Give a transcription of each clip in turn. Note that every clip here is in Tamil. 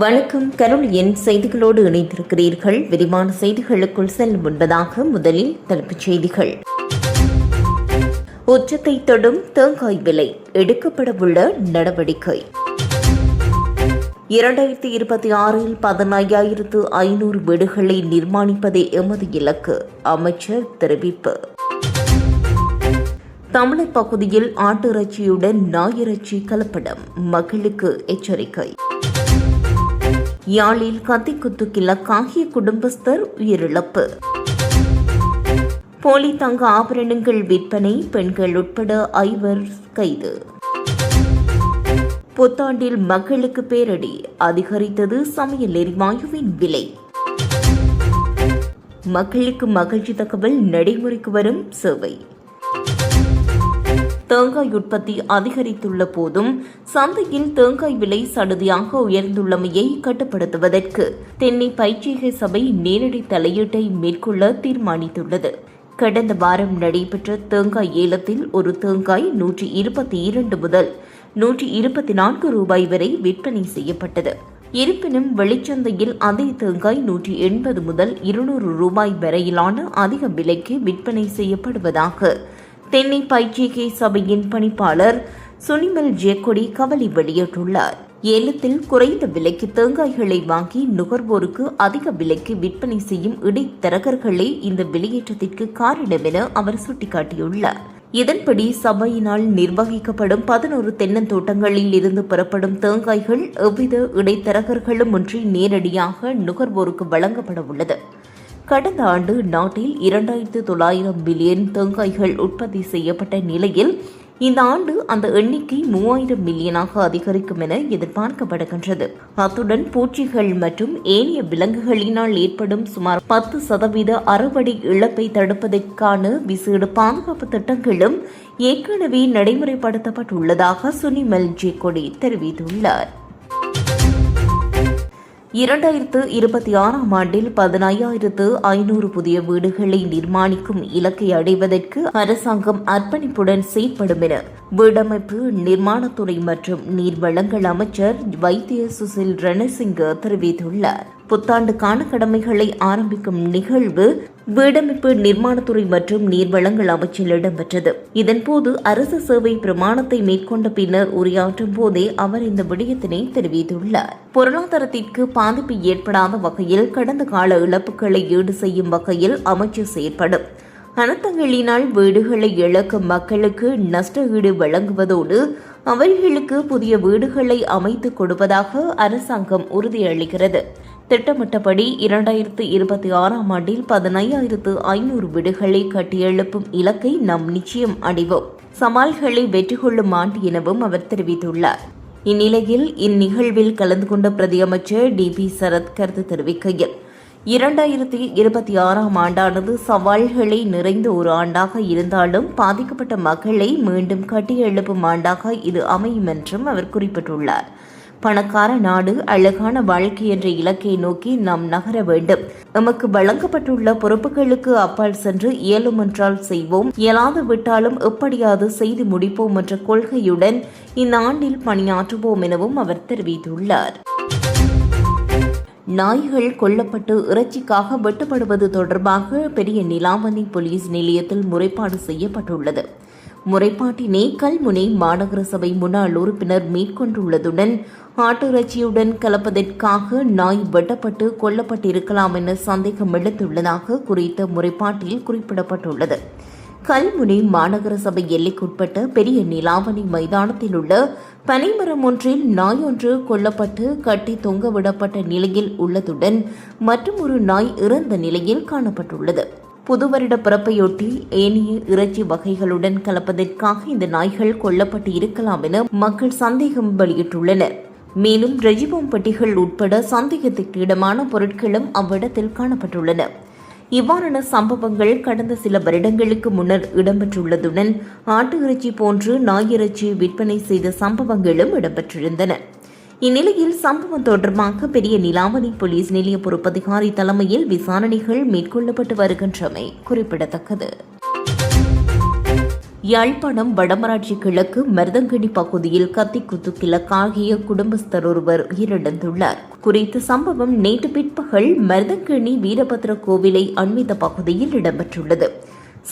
வணக்கம். கரோலியன் செய்திகளோடு இணைந்திருக்கிறீர்கள். விரிவான செய்திகளுக்குள் செல்லும் முன்பதாக முதலில் தலைப்புச் செய்திகள். உச்சத்தை தொடும் தேங்காய் விலை எடுக்கப்படவுள்ள நடவடிக்கை. இரண்டாயிரத்தி இருபத்தி ஆறில் பதினையாயிரத்து ஐநூறு வீடுகளை நிர்மாணிப்பதே எமது இலக்கு அமைச்சர் தெரிவிப்பு. தமிழர் பகுதியில் ஆட்டு இறைச்சியுடன் நாயிறைச்சி கலப்படம் மக்களுக்கு எச்சரிக்கை. யாழில் கத்திக்குத்து கிழக்காகிய குடும்பஸ்தர் உயிரிழப்பு. போலி தங்க ஆபரணங்கள் விற்பனை பெண்கள் உட்பட ஐவர் கைது. புத்தாண்டில் மக்களுக்கு பேரடி அதிகரித்தது சமையல் எரிவாயுவின் விலை. மக்களுக்கு மகிழ்ச்சி தகவல் நடைமுறைக்கு வரும் சேவை. தேங்காய் உற்பத்தி அதிகரித்துள்ள போதும் சந்தையில் தேங்காய் விலை சடுதியாக உயர்ந்துள்ளமையை கட்டுப்படுத்துவதற்கு தென்னை பயிற்சிகை சபை நேரடி தலையீட்டை மேற்கொள்ள தீர்மானித்துள்ளது. கடந்த வாரம் நடைபெற்ற தேங்காய் ஏலத்தில் ஒரு தேங்காய் நூற்றி இருபத்தி இரண்டு முதல் நூற்றி இருபத்தி நான்கு ரூபாய் வரை விற்பனை செய்யப்பட்டது. இருப்பினும் வெளிச்சந்தையில் அதே தேங்காய் நூற்றி எண்பது முதல் இருநூறு ரூபாய் வரையிலான அதிக விலைக்கு விற்பனை செய்யப்படுவதாக தென்னை பயிற்சிகை சபையின் பணிப்பாளர் சுனிமல் ஜேக்கொடி கவலை வெளியிட்டுள்ளார். ஏலத்தில் குறைந்த விலைக்கு தேங்காய்களை வாங்கி நுகர்வோருக்கு அதிக விலைக்கு விற்பனை செய்யும் இடைத்தரகர்களே இந்த வெளியேற்றத்திற்கு காரணம் என அவர் சுட்டிக்காட்டியுள்ளார். இதன்படி சபையினால் நிர்வகிக்கப்படும் பதினோரு தென்னந்தோட்டங்களில் இருந்து பெறப்படும் தேங்காய்கள் எவ்வித இடைத்தரகர்களும் ஒன்றி நேரடியாக நுகர்வோருக்கு வழங்கப்பட உள்ளது. கடந்த ஆண்டு நாட்டில் இரண்டாயிரத்து தொள்ளாயிரம் பில்லியன் தேங்காய்கள் உற்பத்தி செய்யப்பட்ட நிலையில் இந்த ஆண்டு அந்த எண்ணிக்கை மூவாயிரம் மில்லியனாக அதிகரிக்கும் என எதிர்பார்க்கப்படுகின்றது. அத்துடன் பூச்சிகள் மற்றும் ஏனைய விலங்குகளினால் ஏற்படும் சுமார் பத்து சதவீத அறுவடை இழப்பை தடுப்பதற்கான விசேட பாதுகாப்பு திட்டங்களும் ஏற்கனவே நடைமுறைப்படுத்தப்பட்டுள்ளதாக சுனிமல் ஜேகொடி தெரிவித்துள்ளார். இரண்டாயிரத்து இருபத்தி ஆறாம் ஆண்டில் பதினையாயிரத்து ஐநூறு புதிய வீடுகளை நிர்மாணிக்கும் இலக்கை அடைவதற்கு அரசாங்கம் அர்ப்பணிப்புடன் செயற்படும் என வீடமைப்பு நிர்மாணத்துறை மற்றும் நீர்வளங்கள் அமைச்சர் வைத்திய சுசில் ரணசிங்க தெரிவித்துள்ளார். புத்தாண்டுக்கான கடமைகளை ஆரம்பிக்கும் நிகழ்வு வீடமைப்பு நிர்மாணத்துறை மற்றும் நீர்வளங்கள் அமைச்சில் இடம்பெற்றது. இதன்போது அரசு சேவை பிரமாணத்தை மேற்கொண்ட பின்னர் உரையாற்றும் போதே அவர் இந்த விடயத்தினை தெரிவித்துள்ளார். பொருளாதாரத்திற்கு பாதிப்பு ஏற்படாத வகையில் கடந்த கால இழப்புகளை ஈடு செய்யும் வகையில் அமைச்சு செயற்படும். அனர்த்தங்களினால் வீடுகளை இழக்கும் மக்களுக்கு நஷ்ட ஈடு வழங்குவதோடு அவர்களுக்கு புதிய வீடுகளை அமைத்துக் கொடுப்பதாக அரசாங்கம் உறுதியளிக்கிறது. திட்டமிட்டபடி இரண்டாயிரத்து இருபத்தி ஆறாம் ஆண்டில் பதினையாயிரத்து ஐநூறு வீடுகளை கட்டியெழுப்பும் இலக்கை நாம் நிச்சயம் அடைவோம். சவால்களை வெற்றி கொள்ளும் ஆண்டு எனவும் அவர் தெரிவித்துள்ளார். இந்நிலையில் இந்நிகழ்வில் கலந்து கொண்ட பிரதியமைச்சர் டி பி சரத் கருத்து தெரிவிக்கையில் இரண்டாயிரத்தி இருபத்தி ஆறாம் ஆண்டானது சவால்களை நிறைந்த ஒரு ஆண்டாக இருந்தாலும் பாதிக்கப்பட்ட மக்களை மீண்டும் கட்டியெழுப்பும் ஆண்டாக இது அமையும் என்றும் அவர் குறிப்பிட்டுள்ளார். பணக்கார நாடு அழகான வாழ்க்கை என்ற இலக்கை நோக்கி நாம் நகர வேண்டும். நமக்கு வழங்கப்பட்டுள்ள பொறுப்புகளுக்கு அப்பால் சென்று இயலுமென்றால் செய்வோம். இயலாது விட்டாலும் எப்படியாவது செய்து முடிப்போம் என்ற கொள்கையுடன் இந்த ஆண்டில் பணியாற்றுவோம் எனவும் அவர் தெரிவித்துள்ளார். நாய்கள் கொல்லப்பட்டு இறைச்சிக்காக வெட்டப்படுவது தொடர்பாக பெரிய நிலாமணி போலீஸ் நிலையத்தில் முறைப்பாடு செய்யப்பட்டுள்ளது. முறைப்பாட்டினை கல்முனை மாநகர சபை முன்னாள் உறுப்பினர் மேற்கொண்டுள்ளதுடன் ஆட்டு இறைச்சியுடன் கலப்பதற்காக நாய் வெட்டப்பட்டு கொல்லப்பட்டிருக்கலாம் என சந்தேகம் எழுந்துள்ளதாக குறித்த முறைப்பாட்டில் குறிப்பிடப்பட்டுள்ளது. கல்முனை மாநகர சபை எல்லைக்குட்பட்ட பெரிய நிலாவணி மைதானத்தில் உள்ள பனைமரம் ஒன்றில் நாய் ஒன்று கொல்லப்பட்டு கட்டி தொங்கவிடப்பட்ட நிலையில் உள்ளதுடன் மற்றும் ஒரு நாய் இறந்த நிலையில் காணப்பட்டுள்ளது. புது வருட பிறப்பையொட்டி ஏனைய இறைச்சி வகைகளுடன் கலப்பதற்காக இந்த நாய்கள் கொல்லப்பட்டு இருக்கலாம் என மக்கள் சந்தேகம் வெளியிட்டுள்ளனர். மேலும் ரெஜிபோம் பெட்டிகள் உட்பட சந்தேகத்துக்கு இடமான பொருட்களும் அவ்விடத்தில் காணப்பட்டுள்ளன. இவ்வாறான சம்பவங்கள் கடந்த சில வருடங்களுக்கு முன்னர் இடம்பெற்றுள்ளதுடன் ஆட்டு இறைச்சி போன்று நாய் இறைச்சி விற்பனை செய்த சம்பவங்களும் இடம்பெற்றிருந்தன. இந்நிலையில் சம்பவம் தொடர்பாக பெரிய நிலாவணி போலீஸ் நிலைய பொறுப்பதிகாரி தலைமையில் விசாரணைகள் மேற்கொள்ளப்பட்டு வருகின்றமை குறிப்பிடத்தக்கது. யாழ்ப்பாணம் வடமராட்சி கிழக்கு மருதங்கனி பகுதியில் கத்தி குத்து கிழக்காகிய குடும்பஸ்தர் ஒருவர் உயிரிழந்துள்ளார். குறித்த சம்பவம் நேற்று பிற்பகல் மருதங்கனி வீரபத்ர கோவிலை அண்மித்த பகுதியில் இடம்பெற்றுள்ளது.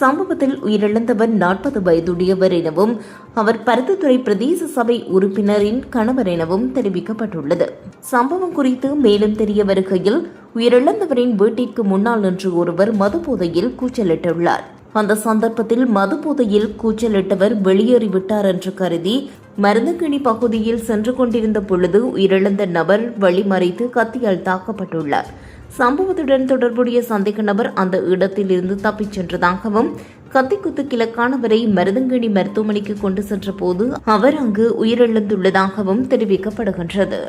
சம்பவத்தில் உயிரிழந்தவர் நாற்பது வயதுடையவர் எனவும் அவர் பருத்தித்துறை பிரதேச சபை உறுப்பினரின் கணவர் எனவும் தெரிவிக்கப்பட்டுள்ளது. சம்பவம் குறித்து மேலும் தெரிய வருகையில் உயிரிழந்தவரின் வீட்டிற்கு முன்னால் நின்று ஒருவர் மதுபோதையில் கூச்சலிட்டுள்ளார். அந்த சந்தர்ப்பத்தில் மதுபோதையில் கூச்சலிட்டவர் வெளியேறிவிட்டார் என்று கருதி மருந்தகிணி பகுதியில் சென்று கொண்டிருந்த பொழுது உயிரிழந்த நபர் வழிமறைத்து கத்தியால் தாக்கப்பட்டுள்ளார். சம்பவத்துடன் தொடர்புடைய சந்தேக நபர் அந்த இடத்தில் இருந்து தப்பிச் சென்றதாகவும் கத்திக்குத்து கிழக்கானவரை மருதங்கிணி மருத்துவமனைக்கு கொண்டு சென்ற போது அவர் அங்கு உயிரிழந்துள்ளதாகவும் தெரிவிக்கப்படுகின்றது.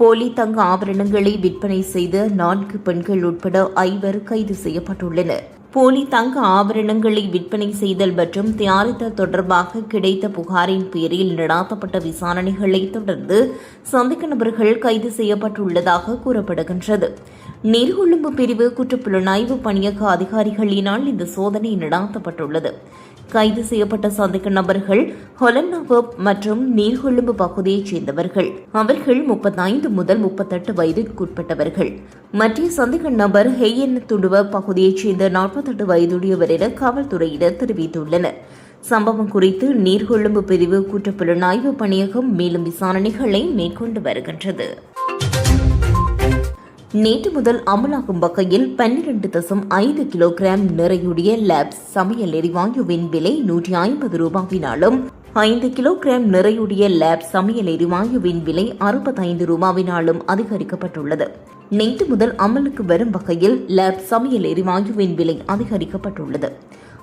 போலி தங்க ஆபரணங்களை விற்பனை செய்த நான்கு பெண்கள் உட்பட ஐவர் கைது செய்யப்பட்டுள்ளனர். போலி தங்க ஆபரணங்களை விற்பனை செய்தல் மற்றும் தயாரித்தல் தொடர்பாக கிடைத்த புகாரின் பேரில் நடாத்தப்பட்ட விசாரணைகளை தொடர்ந்து சந்தேக நபர்கள் கைது செய்யப்பட்டுள்ளதாக கூறப்படுகின்றது. நீர்கொழும்பு பிரிவு குற்றப்புலனாய்வு பணியக அதிகாரிகளினால் இந்த சோதனை நடாத்தப்பட்டுள்ளது. கைது செய்யப்பட்ட சந்தேக நபர்கள் ஹொலன்னாவப் மற்றும் நீர்கொழும்பு பகுதியைச் சேர்ந்தவர்கள். அவர்கள் முப்பத்தைந்து முதல் முப்பத்தெட்டு வயதிற்குட்பட்டவர்கள். மற்ற சந்தேக நபர் ஹெய்யன் துடுவ பகுதியைச் சேர்ந்த நாற்பத்தெட்டு வயதுடையவர் என காவல்துறையினர் தெரிவித்துள்ளனர். சம்பவம் குறித்து நீர்கொழும்பு பிரிவு குற்றப்புலனாய்வு பணியகம் மேலும் விசாரணைகளை மேற்கொண்டு வருகின்றது. நேற்று முதல் அமலாகும் வகையில் பன்னிரண்டு தசம் ஐந்து கிலோகிராம் நிறையுடைய லேப்ஸ் சமையல் எரிவாயுவின் விலை நூற்றி ஐம்பது ரூபாவினாலும் ஐந்து கிலோகிராம் நிறையுடைய லேப் சமையல் எரிவாயுவின் விலை அறுபத்தைந்து ரூபாவினாலும் அதிகரிக்கப்பட்டுள்ளது. நேற்று முதல் அமலுக்கு வரும் வகையில் லேப் சமையல் எரிவாயுவின் விலை அதிகரிக்கப்பட்டுள்ளது.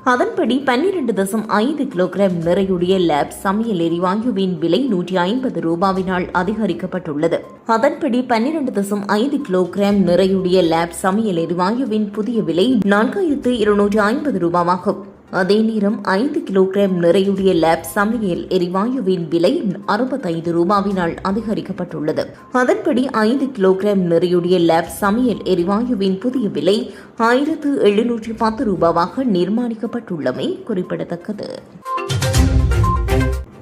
அதன்படி பன்னிரண்டு தசம் ஐந்து கிலோகிராம் நிறையுடைய லேப் சமையல் எரிவாயுவின் விலை நூற்றி ஐம்பது ரூபாவினால் அதிகரிக்கப்பட்டுள்ளது. அதன்படி பன்னிரண்டு தசம் ஐந்து கிலோகிராம் நிறையுடைய லேப் சமையல் எரிவாயுவின் புதிய விலை நான்காயிரத்து இருநூற்றி ஐம்பது ரூபாவாகும். அதே நேரம் ஐந்து கிலோகிராம் நிறையுடைய லேப் சமையல் எரிவாயுவின் விலை அறுபத்தைந்து ரூபாவினால் அதிகரிக்கப்பட்டுள்ளது. அதன்படி ஐந்து கிலோகிராம் நிறையுடைய லேப் சமையல் எரிவாயுவின் புதிய விலை ஆயிரத்து எழுநூற்றி பத்து ரூபாவாக நிர்மாணிக்கப்பட்டுள்ளமை குறிப்பிடத்தக்கது.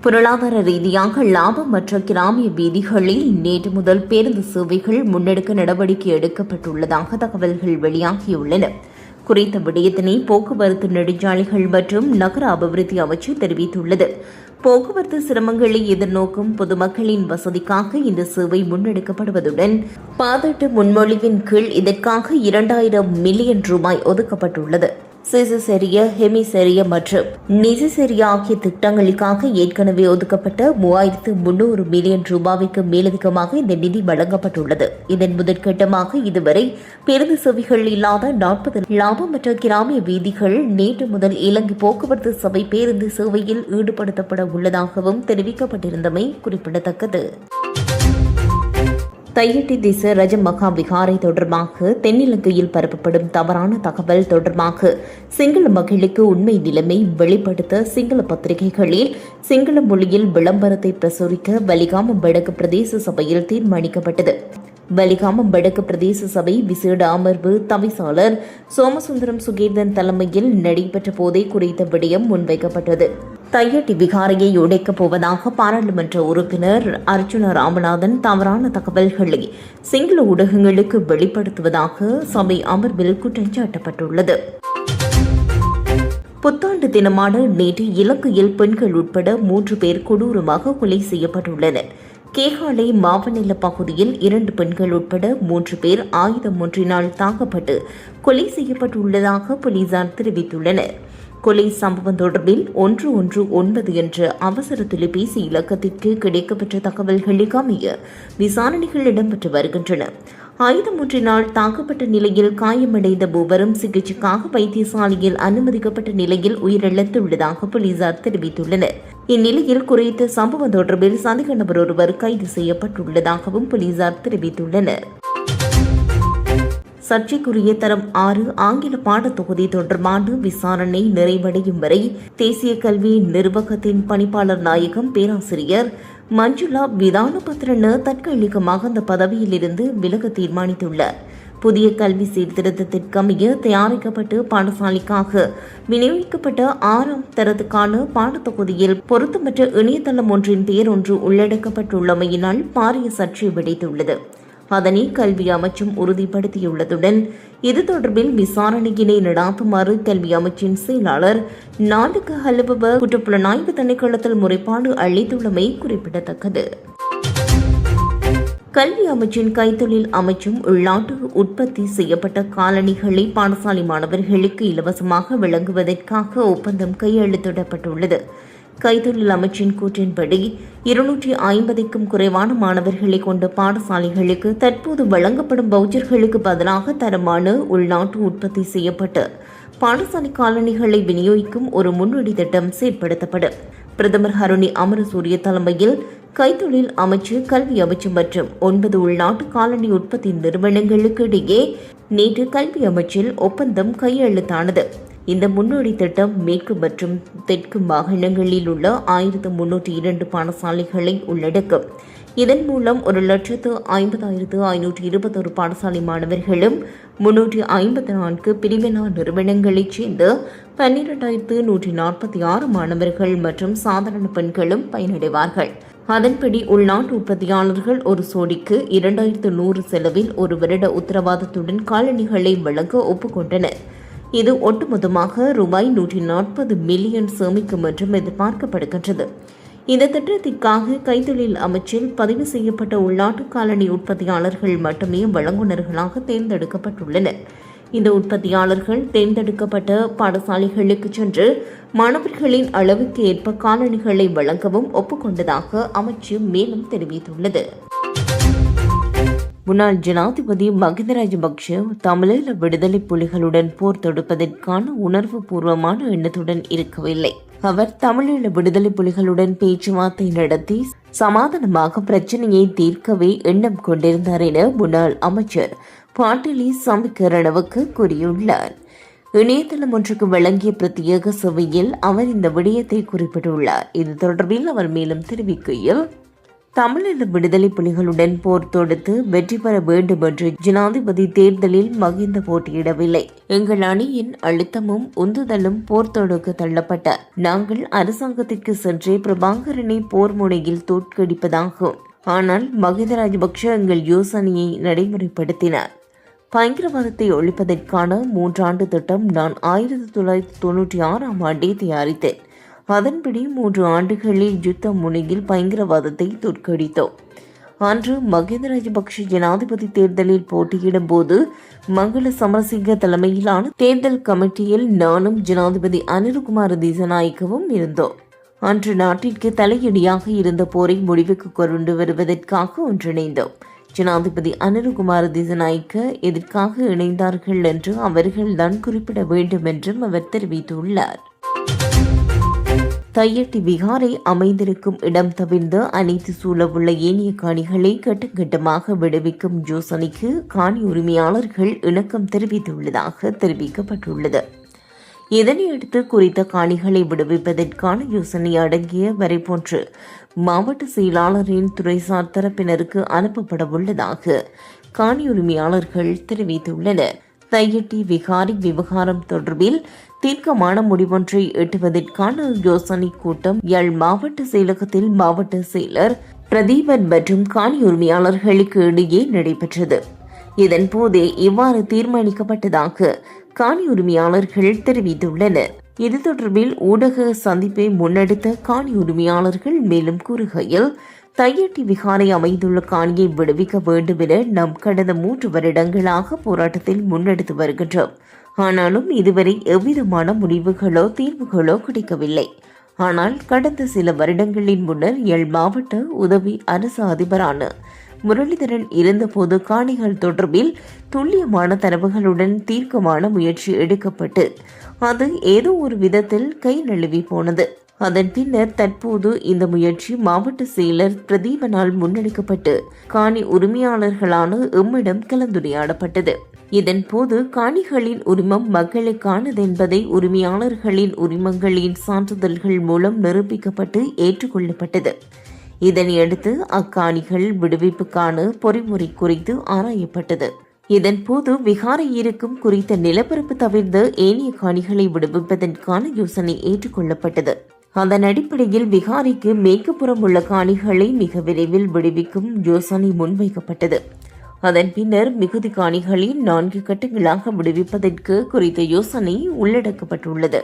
பொருளாதார ரீதியாக லாபமற்ற கிராமிய வீதிகளில் நேற்று முதல் பேருந்து சேவைகள் முன்னெடுக்க நடவடிக்கை எடுக்கப்பட்டுள்ளதாக தகவல்கள் வெளியாகியுள்ளன. குறித்த விடயத்தினை போக்குவரத்து நெடுஞ்சாலைகள் மற்றும் நகர அபிவிருத்தி அமைச்சு தெரிவித்துள்ளது. போக்குவரத்து சிரமங்களை எதிர்நோக்கும் பொதுமக்களின் வசதிக்காக இந்த சேவை முன்னெடுக்கப்படுவதுடன் பாதட்டு முன்மொழிவின் கீழ் இதற்காக இரண்டாயிரம் மில்லியன் ரூபாய் ஒதுக்கப்பட்டுள்ளது. சிசிசெரிய ஹெமிசெரிய மற்றும் நிசிசெரியா ஆகிய திட்டங்களுக்காக ஏற்கனவே ஒதுக்கப்பட்ட மூவாயிரத்து முன்னூறு மில்லியன் ரூபாய்க்கு மேலதிகமாக இந்த நிதி வழங்கப்பட்டுள்ளது. இதன் முதற்கட்டமாக இதுவரை பேருந்து சேவைகள் இல்லாத நாற்பது லாபமற்ற கிராமிய வீதிகள் நேற்று முதல் இலங்கை போக்குவரத்து சபை பேருந்து சேவையில் ஈடுபடுத்தப்பட உள்ளதாகவும் தெரிவிக்கப்பட்டிருந்தமை குறிப்பிடத்தக்கது. தையட்டி திச ரஜ மகா விகாரை தொடர்பாக தென்னிலங்கையில் பரப்பப்படும் தவறான தகவல் தொடர்பாக சிங்கள மகளுக்கு உண்மை நிலைமை வெளிப்படுத்த சிங்கள பத்திரிகைகளில் சிங்கள மொழியில் விளம்பரத்தை பிரசுரிக்க வலிகாமம் வடக்கு பிரதேச சபையில் தீர்மானிக்கப்பட்டது. வலிகாமம் வடக்கு பிரதேச சபை விசேட அமர்வு தவிசாளர் சோமசுந்தரம் சுகீர்தன் தலைமையில் நடைபெற்ற போதே குறித்த விடயம் முன்வைக்கப்பட்டது. தையட்டி விகாரையை உடைக்கப் போவதாக பாராளுமன்ற உறுப்பினர் அர்ஜுன ராமநாதன் தவறான தகவல்களை சிங்கள ஊடகங்களுக்கு வெளிப்படுத்துவதாக சபை அமர்வில் குற்றம் சாட்டப்பட்டுள்ளது. புத்தாண்டு தினமான நேற்று இலங்கையில் பெண்கள் உட்பட மூன்று பேர் கொடூரமாக கொலை செய்யப்பட்டுள்ளனர். கேகாலை மாவநில பகுதியில் இரண்டு பெண்கள் உட்பட மூன்று பேர் ஆயுதம் ஒன்றினால் தாக்கப்பட்டு கொலை செய்யப்பட்டுள்ளதாக போலீசார் தெரிவித்துள்ளனர். கொலை சம்பவம் தொடர்பில் ஒன்று ஒன்று ஒன்பது என்ற அவசர தொலைபேசி இலக்கத்திற்கு கிடைக்கப்பெற்ற தகவல்களுக்கு அமைய விசாரணைகள் இடம்பெற்று வருகின்றன. ஆயுதம் ஒன்றினால் தாக்கப்பட்ட நிலையில் காயமடைந்த மூவரும் சிகிச்சைக்காக வைத்தியசாலையில் அனுமதிக்கப்பட்ட நிலையில் உயிரிழந்துள்ளதாக போலீசார் தெரிவித்துள்ளனர். இந்நிலையில் குறித்த சம்பவம் தொடர்பில் சந்தேக நபர் ஒருவர் கைது செய்யப்பட்டுள்ளதாகவும் போலீசார் தெரிவித்துள்ளனர். சர்ச்சைக்குரிய தரம் ஆறு ஆங்கில பாடத்தொகுதி தொடர்பான விசாரணை நிறைவடையும் வரை தேசிய கல்வி நிர்வாகத்தின் பணிப்பாளர் நாயகம் பேராசிரியர் மஞ்சுளா விதானபத்திரன தற்காலிகமாக அந்த பதவியிலிருந்து விலக தீர்மானித்துள்ளார். புதிய கல்வி சீர்திருத்தத்திற்கமைய தயாரிக்கப்பட்டு பாடசாலைக்காக விநியோகிக்கப்பட்ட ஆறாம் தரத்துக்கான பாடத்தொகுதியில் பொருத்தமற்ற இணையதளம் ஒன்றின் பெயர் ஒன்று உள்ளடக்கப்பட்டுள்ளமையினால் பாரிய சர்ச்சை வெடித்துள்ளது. அதனை கல்வி அமைச்சும் உறுதிப்படுத்தியுள்ளதுடன் இது தொடர்பில் விசாரணையினை நடாத்துமாறு கல்வி அமைச்சின் செயலாளர் நாடுக ஹலுபவ குற்றப்புலனாய்வு திணைக்களத்தில் முறைப்பாடு அளித்துள்ளமை குறிப்பிடத்தக்கது. கல்வி அமைச்சின் கைத்தொழில் அமைச்சும் உள்நாட்டு உற்பத்தி செய்யப்பட்ட காலணிகளை பாடசாலை மாணவர்களுக்கு இலவசமாக வழங்குவதற்காக ஒப்பந்தம் கையெழுத்திடப்பட்டுள்ளது. கைத்தொழில் அமைச்சின் கூற்றின்படி இருநூற்றி ஐம்பதுக்கும் குறைவான மாணவர்களை கொண்ட பாடசாலைகளுக்கு தற்போது வழங்கப்படும் பவுச்சர்களுக்கு பதிலாக தரமான உள்நாட்டு உற்பத்தி செய்யப்பட்டு பாடசாலை காலணிகளை விநியோகிக்கும் ஒரு முன்னோடி திட்டம் செயற்படுத்தப்படும் பிரதமர் ஹருணி அமரசூரிய தலைமையில் கைத்தொழில் அமைச்சு கல்வி அமைச்சு மற்றும் ஒன்பது உள்நாட்டு காலனி உற்பத்தி நிறுவனங்களுக்கு இடையே நேற்று கல்வி அமைச்சில் ஒப்பந்தம் கையெழுத்தானது. இந்த முன்னோடி திட்டம் மேற்கு மற்றும் தெற்கு மாகாணங்களில் உள்ள ஆயிரத்து முன்னூற்றி இரண்டு பாடசாலைகளை உள்ளடக்கும். இதன் மூலம் ஒரு லட்சத்து ஐம்பதாயிரத்து ஐநூற்றி இருபத்தொரு பாடசாலை மாணவர்களும் முன்னூற்றி ஐம்பத்தி நான்கு பிரிவினா நிறுவனங்களைச் சேர்ந்த பன்னிரெண்டாயிரத்து நூற்றி நாற்பத்தி ஆறு மாணவர்கள் மற்றும் சாதாரண பெண்களும் பயனடைவார்கள். அதன்படி உள்நாட்டு உற்பத்தியாளர்கள் ஒரு சோடிக்கு இரண்டாயிரத்து நூறு செலவில் ஒரு வருட உத்தரவாதத்துடன் காலணிகளை வழங்க ஒப்புக்கொண்டனர். இது ஒட்டுமொத்தமாக ரூபாய் நூற்றி நாற்பது மில்லியன் சேமிக்கும் என்றும் எதிர்பார்க்கப்படுகின்றது. இந்த திட்டத்திற்காக கைத்தொழில் அமைச்சில் பதிவு செய்யப்பட்ட உள்நாட்டு காலனி உற்பத்தியாளர்கள் மட்டுமே வழங்குநர்களாக தேர்ந்தெடுக்கப்பட்டுள்ளனர். இந்த உற்பத்தியாளர்கள் தேர்ந்தெடுக்கப்பட்ட பாடசாலைகளுக்கு சென்று மாணவர்களின் அளவுக்கு ஏற்ப காலணிகளை வழங்கவும் ஒப்புக்கொண்டதாக அமைச்சு மேலும் தெரிவித்துள்ளது. முன்னாள் ஜனாதிபதி மகிந்த ராஜபக்ஷ தமிழீழ விடுதலை புலிகளுடன் போர் தொடுப்பதற்கான உணர்வு பூர்வமான எண்ணத்துடன் இருக்கவில்லை. அவர் தமிழீழ விடுதலை புலிகளுடன் பேச்சுவார்த்தை நடத்தி சமாதானமாக பிரச்சனையை தீர்க்கவே எண்ணம் கொண்டிருந்தார் என முன்னாள் அமைச்சர் பாட்டிலி சமிக்கரணவுக்கு கூறியுள்ளார். இணையதளம் ஒன்றுக்கு வழங்கிய பிரத்யேக சபையில் அவர் இந்த விடயத்தை குறிப்பிட்டுள்ளார். இது தொடர்பில் அவர் மேலும் தெரிவிக்கையில் தமிழீழ விடுதலை புலிகளுடன் போர் தொடுத்து வெற்றி பெற வேண்டும் என்று ஜனாதிபதி தேர்தலில் மகிந்த போட்டியிடவில்லை. எங்கள் அணியின் அழுத்தமும் உந்துதலும் போர் தொடுக்க தள்ளப்பட்ட. நாங்கள் அரசாங்கத்திற்கு சென்றே பிரபாகரனை போர் முனையில் தோற்கடிப்பதாகும். ஆனால் மகிந்த ராஜபக்ஷ எங்கள் யோசனையை நடைமுறைப்படுத்தினார். பயங்கரவாதத்தை ஒழிப்பதற்கான மூன்றாண்டு திட்டம் நான் ஆயிரத்தி தொள்ளாயிரத்தி தொன்னூற்றி ஆறாம் ஆண்டே தயாரித்தேன். அதன்படி மூன்று ஆண்டுகளில் யுத்த முனையில் பயங்கரவாதத்தை தோற்கடித்தோம். அன்று மகேந்திர ராஜபக்ஷ ஜனாதிபதி தேர்தலில் போட்டியிடும் போது மங்கள சமரசிங்க தலைமையிலான தேர்தல் கமிட்டியில் நானும் ஜனாதிபதி அனிருகுமார் திசநாயக்கவும் இருந்தோம். அன்று நாட்டிற்கு தலையடியாக இருந்த போரை முடிவுக்கு கொண்டு வருவதற்காக ஒன்றிணைந்தோம். ஜனாதிபதி அனிருகுமார் திசநாயக்க எதற்காக இணைந்தார்கள் என்று அவர்கள்தான் குறிப்பிட வேண்டும் என்றும் அவர் தெரிவித்துள்ளார். தையட்டி விகாரை அமைந்திருக்கும் இடம் தவிர்ந்து அனைத்து சூழவுள்ள ஏனைய காணிகளை கட்டுக்கட்டமாக விடுவிக்கும் யோசனைக்கு காணி உரிமையாளர்கள் இணக்கம் தெரிவித்துள்ளதாக தெரிவிக்கப்பட்டுள்ளது. இதனையடுத்து குறித்த காணிகளை விடுவிப்பதற்கான யோசனை அடங்கிய வரை போன்று மாவட்ட செயலாளரின் துறைசார் தரப்பினருக்கு அனுப்பப்படவுள்ளதாக காணி உரிமையாளர்கள் தெரிவித்துள்ளனர். தையட்டி விகாரி விவகாரம் தொடர்பில் தீர்க்கமான முடிவொன்றை எட்டுவதற்கான யோசனை கூட்டம் யாழ் மாவட்ட செயலகத்தில் மாவட்ட செயலர் பிரதீபன் மற்றும் காணி உரிமையாளர்களுக்கு இடையே நடைபெற்றது. இதன் போதே இவ்வாறு தீர்மானிக்கப்பட்டதாக காணி உரிமையாளர்கள் தெரிவித்துள்ளனர். இது தொடர்பில் ஊடக சந்திப்பை முன்னெடுத்த காணி உரிமையாளர்கள் மேலும் கூறுகையில் தையட்டி விகாரை அமைந்துள்ள காணியை விடுவிக்க வேண்டும் என நாம் கடந்த மூன்று வருடங்களாக போராட்டத்தில் முன்னெடுத்து வருகின்றோம். ஆனாலும் இதுவரை எவ்விதமான முடிவுகளோ தீர்வுகளோ கிடைக்கவில்லை. ஆனால் கடந்த சில வருடங்களின் முன்னர் எல் மாவட்ட உதவி அரசு அதிபரான முரளிதரன் இருந்தபோது காணிகள் தொடர்பில் துல்லியமான தரவுகளுடன் தீர்க்கமான முயற்சி எடுக்கப்பட்டு அது ஏதோ ஒரு விதத்தில் கை நழுவி போனது. அதன் பின்னர் தற்போது இந்த முயற்சி மாவட்ட செயலர் பிரதீபனால் முன்னெடுக்கப்பட்டு காணி உரிமையாளர்களான எம்மிடம் கலந்துரையாடப்பட்டது. இதன் போது காணிகளின் உரிமம் மக்களுக்கானது என்பதை உரிமையாளர்களின் உரிமங்களின் சான்றிதழ்கள் மூலம் நிரூபிக்கப்பட்டு ஏற்றுக்கொள்ளப்பட்டது. இதனையடுத்து அக்காணிகள் விடுவிப்புக்கான பொறிமுறை குறித்து ஆராயப்பட்டது. இதன் போது விகாரை இருக்கும் குறித்த நிலப்பரப்பு தவிர்த்து ஏனைய காணிகளை விடுவிப்பதற்கான யோசனை ஏற்றுக்கொள்ளப்பட்டது. அதன் அடிப்படையில் விகாரிக்கு மேற்குப்புறம் உள்ள காணிகளை மிக விரைவில் விடுவிக்கும் யோசனை முன்வைக்கப்பட்டது. அதன் பின்னர் மிகுதி காணிகளை நான்கு கட்டங்களாக விடுவிப்பதற்கு குறித்த யோசனை உள்ளடக்கப்பட்டுள்ளது.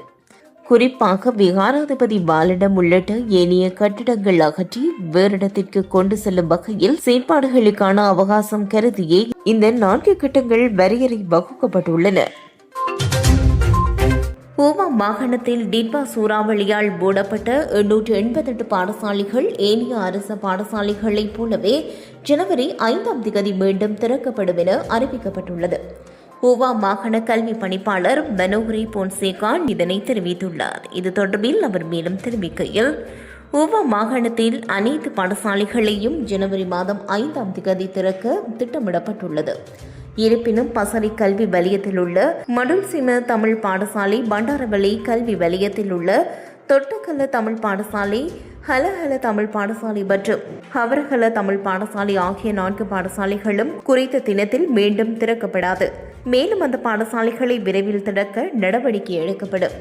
குறிப்பாக விகாராதிபதி பாலிடம் உள்ளிட்ட ஏனைய கட்டிடங்கள் அகற்றி வேறிடத்திற்கு கொண்டு செல்லும் வகையில் செயற்பாடுகளுக்கான அவகாசம் கருதியே இந்த நான்கு கட்டங்கள் வரையறை வகுக்கப்பட்டுள்ளன. ஊவா மாகாணத்தில் டிட்வா சூறாவளியால் மூடப்பட்ட எண்ணூற்று எண்பத்தெட்டு பாடசாலைகள் ஏனைய அரசு பாடசாலைகளைப் போலவே ஜனவரி ஐந்தாம் திகதி மீண்டும் திறக்கப்படும் என அறிவிக்கப்பட்டுள்ளது. கோவா மாகாண கல்வி பணிப்பாளர் மனோகரி போன்சேகா இதனை தெரிவித்துள்ளார். இது தொடர்பில் அவர் மேலும் தெரிவிக்கையில் ஓவா மாகாணத்தில் அனைத்து பாடசாலைகளையும் ஜனவரி மாதம் ஐந்தாம் திகதி திறக்க திட்டமிடப்பட்டுள்ளது. இருப்பினும் பசரி கல்வி வலயத்தில் உள்ள மடுல்சிம தமிழ் பாடசாலை பண்டாரவளி கல்வி வலயத்தில் உள்ள தொட்டக்கல்ல தமிழ் பாடசாலை ஹலஹல தமிழ் பாடசாலை மற்றும் ஹவரஹல தமிழ் பாடசாலை ஆகிய நான்கு பாடசாலைகளும் குறித்த தினத்தில் மீண்டும் திறக்கப்படாது. மேலும் அந்த பாடசாலைகளை விரைவில் திறக்க நடவடிக்கை எடுக்கப்படும்.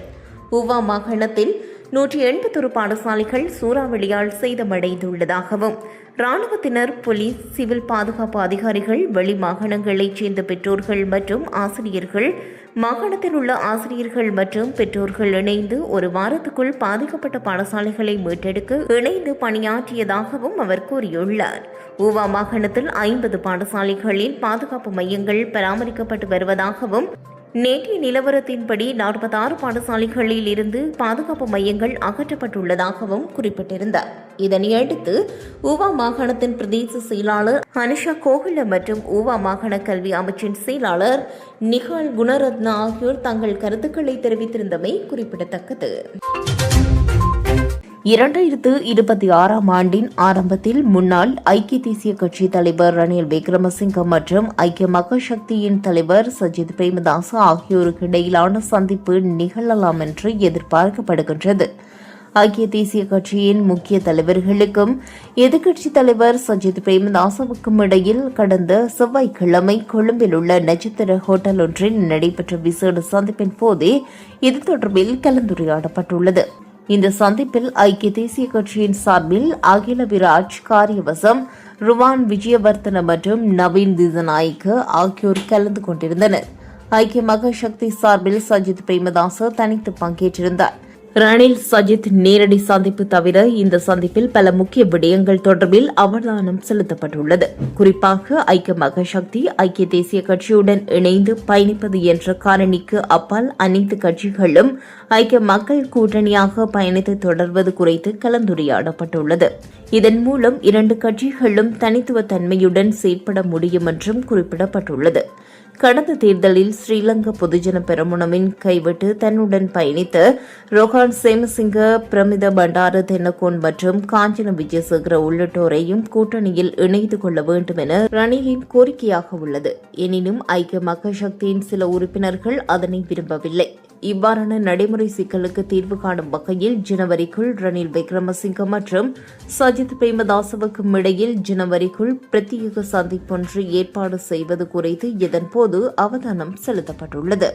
உவா மாகாணத்தில் நூற்றி எண்பத்தொரு பாடசாலைகள் சூறாவளியால் சேதமடைந்துள்ளதாகவும் இராணுவத்தினர் போலீஸ் சிவில் பாதுகாப்பு அதிகாரிகள் வெளி மாகாணங்களைச் சேர்ந்த பெற்றோர்கள் மற்றும் ஆசிரியர்கள் மாகாணத்தில் உள்ள ஆசிரியர்கள் மற்றும் பெற்றோர்கள் இணைந்து ஒரு வாரத்துக்குள் பாதிக்கப்பட்ட பாடசாலைகளை மீட்டெடுக்க இணைந்து பணியாற்றியதாகவும் அவர் கூறியுள்ளார். ஊவா மாகாணத்தில் ஐம்பது பாடசாலைகளில் பாதுகாப்பு மையங்கள் பராமரிக்கப்பட்டு வருவதாகவும் நேற்றைய நிலவரத்தின்படி நாற்பத்தாறு பாடசாலைகளில் இருந்து பாதுகாப்பு மையங்கள் அகற்றப்பட்டுள்ளதாகவும் குறிப்பிட்டிருந்தார். இதனையடுத்து ஊவா மாகாணத்தின் பிரதேச செயலாளர் அனுஷா கோகுல மற்றும் ஊவா மாகாண கல்வி அமைச்சின் செயலாளர் நிகால் குணரத்னா ஆகியோர் தங்கள் கருத்துக்களை தெரிவித்திருந்தமை குறிப்பிடத்தக்கது. இரண்டாயிரத்து இருபத்தி ஆறாம் ஆண்டின் ஆரம்பத்தில் முன்னாள் ஐக்கிய தேசிய கட்சி தலைவர் ரணில் விக்ரமசிங்க மற்றும் ஐக்கிய மக்கள் சக்தியின் தலைவர் சஜித் பிரேமதாஸ் ஆகியோருக்கு இடையிலான சந்திப்பு நிகழலாம் என்று எதிர்பார்க்கப்படுகின்றது. ஐக்கிய தேசிய கட்சியின் முக்கிய தலைவர்களுக்கும் எதிர்க்கட்சித் தலைவர் சஜித் பிரேமதாசவுக்கும் இடையில் கடந்த செவ்வாய்க்கிழமை கொழும்பில் உள்ள நட்சத்திர ஹோட்டல் ஒன்றில் நடைபெற்ற விசேட சந்திப்பின் போதே இது தொடர்பில் கலந்துரையாடப்பட்டுள்ளது. இந்த சந்திப்பில் ஐக்கிய தேசிய கட்சியின் சார்பில் அகில விராஜ் காரியவசம் ருவான் விஜயவர்த்தன மற்றும் நவீன் திசநாயக்கு ஆகியோர் கலந்து கொண்டிருந்தனர். ஐக்கிய மக சக்தி சார்பில் சஜித் பிரேமதாச தனித்து பங்கேற்றிருந்தார். ரணில் சஜித் நேரடி சந்திப்பு தவிர இந்த சந்திப்பில் பல முக்கிய விடயங்கள் தொடர்பில் அவதானம் செலுத்தப்பட்டுள்ளது. குறிப்பாக ஐக்கிய மக சக்தி ஐக்கிய தேசிய கட்சியுடன் இணைந்து பயணிப்பது என்ற காரணிக்கு அப்பால் அனைத்து கட்சிகளும் ஐக்கிய மக்கள் கூட்டணியாக பயணித்து தொடர்வது குறித்து கலந்துரையாடப்பட்டுள்ளது. இதன் மூலம் இரண்டு கட்சிகளும் தனித்துவ தன்மையுடன் செயற்பட முடியும் என்றும் குறிப்பிடப்பட்டுள்ளது. கடந்த தேர்தலில் ஸ்ரீலங்கா பொதுஜன பெரமுனவின் கைவிட்டு தன்னுடன் பயணித்த ரோஹான் சேமசிங்க பிரமித பண்டார தென்னகோன் மற்றும் காஞ்சன விஜயசேகர உள்ளிட்டோரையும் கூட்டணியில் இணைத்து கொள்ள வேண்டும் என ரணிலின் கோரிக்கையாக உள்ளது. எனினும் ஐக்கிய மக்கள் சக்தியின் சில உறுப்பினர்கள் அதனை விரும்பவில்லை. இவ்வாறான நடைமுறை சிக்கலுக்கு தீர்வு காணும் வகையில் ஜனவரிக்குள் ரணில் விக்ரமசிங்க மற்றும் சஜித் பிரேமதாசவுக்கும் இடையில் ஜனவரிக்குள் பிரத்யேக சந்திப்பொன்று ஏற்பாடு செய்வது குறித்து இதன்போது அவதானம் செலுத்தப்பட்டுள்ளது.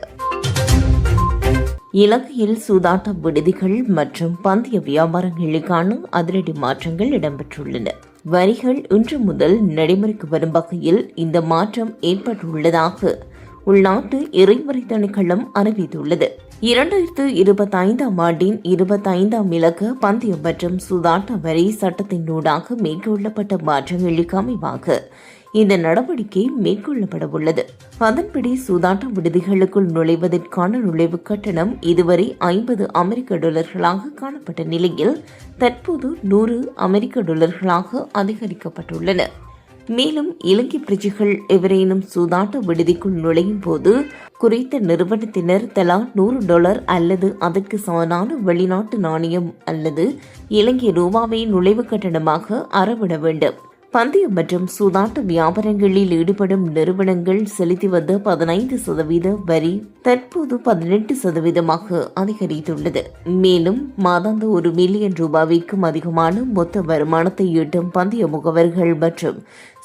இலங்கையில் சூதாட்ட விடுதிகள் மற்றும் பந்தய வியாபாரங்களுக்கான அதிரடி மாற்றங்கள் இடம்பெற்றுள்ளன. வரிகள் இன்று முதல் நடைமுறைக்கு வரும் வகையில் இந்த மாற்றம் ஏற்பட்டுள்ளதாக உள்நாட்டு இறைவரை திணைக்களம் அறிவித்துள்ளது. இரண்டாயிரத்து இருபத்தைந்தாம் ஆண்டின் இருபத்தைந்தாம் இலக்க பந்தயம் மற்றும் சுதாட்ட வரி சட்டத்தினூடாக மேற்கொள்ளப்பட்ட மாற்றங்களுக்கு அமைவாக இந்த நடவடிக்கை மேற்கொள்ளப்பட உள்ளது அதன்படி சூதாட்ட விடுதிகளுக்குள் நுழைவதற்கான நுழைவு கட்டணம் இதுவரை ஐம்பது அமெரிக்க டாலர்களாக காணப்பட்ட நிலையில் தற்போது நூறு அமெரிக்க டாலர்களாக அதிகரிக்கப்பட்டுள்ளன. மேலும் இலங்கை பிரஜைகள் எவரேனும் சூதாட்ட விடுதிக்குள் நுழையும் போது குறித்த நிறுவனத்தினர் தலா நூறு டாலர் அல்லது அதற்கு சமனான வெளிநாட்டு நாணயம் அல்லது இலங்கை ரூபாவை நுழைவு கட்டணமாக அறவிட வேண்டும். பந்தயம் மற்றும் சூதாட்ட வியாபாரங்களில் ஈடுபடும் நிறுவனங்கள் செலுத்தி வந்த பதினைந்து சதவீத வரி தற்போது பதினெட்டு சதவீதமாக அதிகரித்துள்ளது. மேலும் மாதாந்த ஒரு மில்லியன் ரூபாய்க்கும் அதிகமான மொத்த வருமானத்தை ஈட்டும் பந்தய முகவர்கள் மற்றும்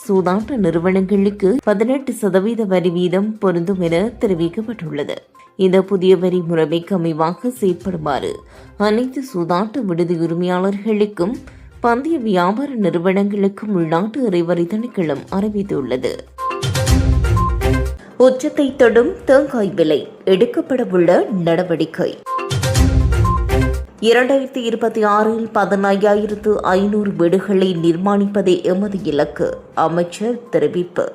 சூதாட்ட நிறுவனங்களுக்கு பதினெட்டு சதவீத வரி வீதம் பொருந்தும் என தெரிவிக்கப்பட்டுள்ளது. இந்த புதிய வரி முறைமைக்கு அமைவாக செயற்படுமாறு அனைத்து சூதாட்ட விடுதி உரிமையாளர்களுக்கும் பந்தய வியாபார நிறுவனங்களுக்கும் உள்நாட்டு இறைவரி திணைக்களம் அறிவித்துள்ளது. உச்சத்தை தொடும் தேங்காய் விலை எடுக்கப்படவுள்ள நடவடிக்கை. இரண்டாயிரத்தி இருபத்தி ஆறில் பதினையாயிரத்து ஐநூறு வீடுகளை நிர்மாணிப்பதே எமது இலக்கு அமைச்சர் தெரிவிப்பு.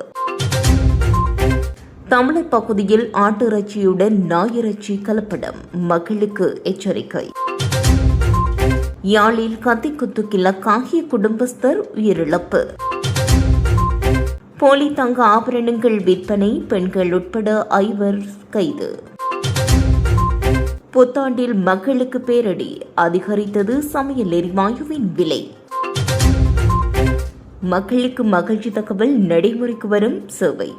தமிழர் பகுதியில் ஆட்டு இறைச்சியுடன் நாயிறைச்சி கலப்படம் மக்களுக்கு எச்சரிக்கை. யாழில் கத்திக்குத்து கிழக்காகிய குடும்பஸ்தர் உயிரிழப்பு. போலி தங்க ஆபரணங்கள் விற்பனை பெண்கள் உட்பட ஐவர் கைது. புத்தாண்டில் மக்களுக்கு பேரடி அதிகரித்தது சமையல் எரிவாயுவின் விலை. மக்களுக்கு மகிழ்ச்சி தகவல் நடைமுறைக்கு வரும் சேவை.